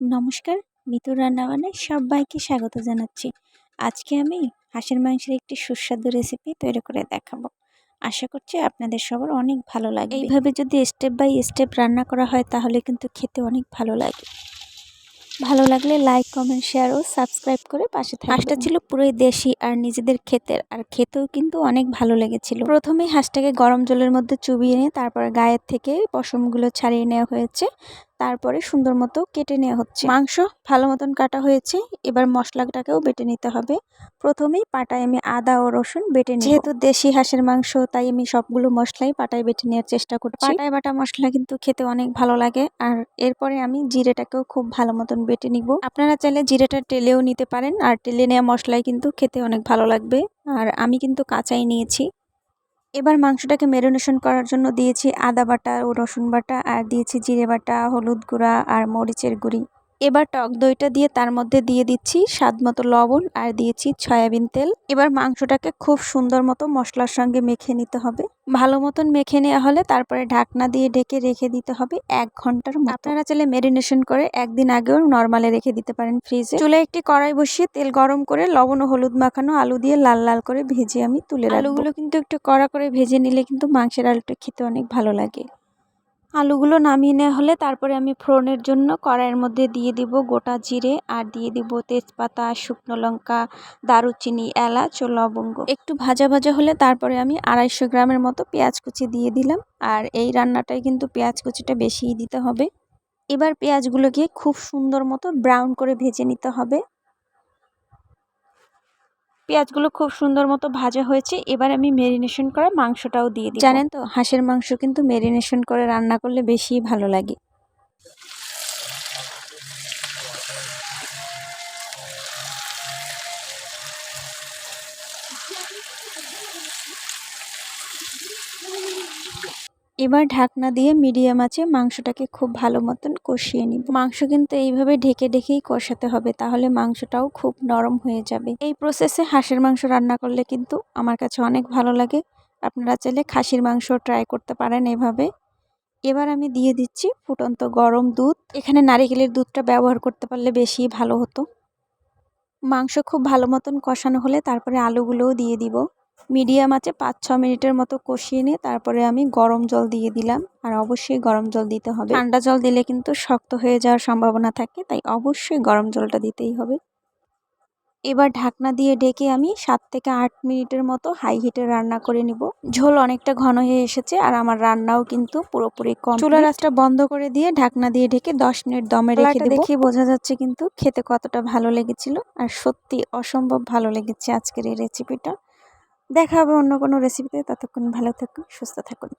নমস্কার মিতুর রান্নাবান্নায় সবাইকে স্বাগত জানাচ্ছি। আজকে আমি হাঁসের মাংসের একটি সুস্বাদু রেসিপি তৈরি করে দেখাবো। আশা করছি আপনাদের সবার অনেক ভালো লাগে এইভাবে যদি স্টেপ বাই স্টেপ রান্না করা হয় তাহলে কিন্তু খেতে অনেক ভালো লাগে। ভালো লাগলে লাইক কমেন্ট শেয়ার ও সাবস্ক্রাইব করে পাশে থাকবেন। হাঁসটা ছিল পুরোই দেশি আর নিজেদের ক্ষেতের আর খেতেও কিন্তু অনেক ভালো লেগেছিল। প্রথমেই হাঁসটাকে গরম জলের মধ্যে চুবিয়ে নিয়ে তারপরে গায়ের থেকে পশমগুলো ছাড়িয়ে নেওয়া হয়েছে। তারপরে সুন্দর মতো কেটে নেওয়া হচ্ছে। মাংস ভালো মতন কাটা হয়েছে, এবার মশলাটাকেও বেটে নিতে হবে। প্রথমেই পাটায় আমি আদা ও রসুন বেটে নিই যেহেতু দেশি হাঁসের মাংস, তাই আমি সবগুলো মশলাই পাটায় বেটে নেওয়ার চেষ্টা করছি। পাটায় বাটা মশলা কিন্তু খেতে অনেক ভালো লাগে, আর এরপরে আমি জিরেটাকেও খুব ভালো মতন বেটে নিব। আপনারা চাইলে জিরেটা টেলেও নিতে পারেন, আর টেলে নেওয়া মশলাই কিন্তু খেতে অনেক ভালো লাগবে। আর আমি কিন্তু কাঁচাই নিয়েছি। এবার মাংসটাকে ম্যারিনেশন করার জন্য দিয়েছি আদা বাটা ও রসুন বাটা, আর দিয়েছি জিরে বাটা, হলুদ গুঁড়া, আর মরিচের গুঁড়ি। এবার টক দইটা দিয়ে তার মধ্যে দিয়ে দিচ্ছি স্বাদ মতো লবণ আর দিয়েছি সয়াবিন তেল। এবার মাংসটাকে খুব সুন্দর মতো মশলার সঙ্গে মেখে নিতে হবে। ভালো মতন মেখে নেওয়া হলে তারপরে ঢাকনা দিয়ে ঢেকে রেখে দিতে হবে এক ঘণ্টার মতো। আপনারা চাইলে ম্যারিনেশন করে একদিন আগেও নর্মালে রেখে দিতে পারেন ফ্রিজে চুলে একটি কড়াই বসিয়ে তেল গরম করে লবণ ও হলুদ মাখানো আলু দিয়ে লাল লাল করে ভেজে আমি তুলে আলুগুলো কিন্তু একটু কড়া করে ভেজে নিলে কিন্তু মাংসের আলুটা খেতে অনেক ভালো লাগে। আলুগুলো নামিয়ে নেওয়া হলে তারপরে আমি ফোড়নের জন্য কড়াইয়ের মধ্যে দিয়ে দিব গোটা জিরে আর দিয়ে দিব তেজপাতা, শুকনো লঙ্কা, দারুচিনি, এলাচ ও লবঙ্গ। একটু ভাজা ভাজা হলে তারপরে আমি আড়াইশো গ্রামের মতো পেঁয়াজ কুচি দিয়ে দিলাম আর এই রান্নাটায় কিন্তু পেঁয়াজ কুচিটা বেশিই দিতে হবে। এবার পেঁয়াজগুলোকে খুব সুন্দর মতো ব্রাউন করে ভেজে নিতে হবে। পেঁয়াজগুলো খুব সুন্দর মতো ভাজা হয়েছে। এবার আমি মেরিনেশন করা মাংসটাও দিয়ে দিই জানেন তো, হাঁসের মাংস কিন্তু মেরিনেশন করে রান্না করলে বেশি ভালো লাগে। এবার ঢাকনা দিয়ে মিডিয়াম আছে মাংসটাকে খুব ভালো মতন কষিয়ে নিব। মাংস কিন্তু এইভাবে ঢেকে ঢেকেই কষাতে হবে, তাহলে মাংসটাও খুব নরম হয়ে যাবে। এই প্রসেসে হাঁসের মাংস রান্না করলে কিন্তু আমার কাছে অনেক ভালো লাগে। আপনারা চাইলে খাসির মাংস ট্রাই করতে পারেন এভাবে। এবার আমি দিয়ে দিচ্ছি ফুটন্ত গরম দুধ। এখানে নারিকেলের দুধটা ব্যবহার করতে পারলে বেশি ভালো হতো। মাংস খুব ভালো মতন কষানো হলে তারপরে আলুগুলোও দিয়ে দিব। মিডিয়াম আছে পাঁচ ছ মিনিটের মতো কষিয়ে নিয়ে তারপরে আমি গরম জল দিয়ে দিলাম। আর অবশ্যই গরম জল দিতে হবে। ঠান্ডা জল দিলে কিন্তু শক্ত হয়ে যাওয়ার সম্ভাবনা থাকে তাই অবশ্যই গরম জলটা দিতেই হবে। এবার ঢাকনা দিয়ে ঢেকে আমি সাত থেকে আট মিনিটের মতো হাই হিটে রান্না করে নিব। ঝোল অনেকটা ঘন হয়ে এসেছে আর আমার রান্নাও কিন্তু পুরোপুরি কম চুলা রাসটা বন্ধ করে দিয়ে ঢাকনা দিয়ে ঢেকে দশ মিনিট দমে রেখে দেখে বোঝা যাচ্ছে কিন্তু খেতে কতটা ভালো লেগেছিল। আর সত্যি অসম্ভব ভালো লেগেছে আজকের এই রেসিপিটা দেখা হবে অন্য কোনো রেসিপিতে ততক্ষণ ভালো থাকুন সুস্থ থাকুন।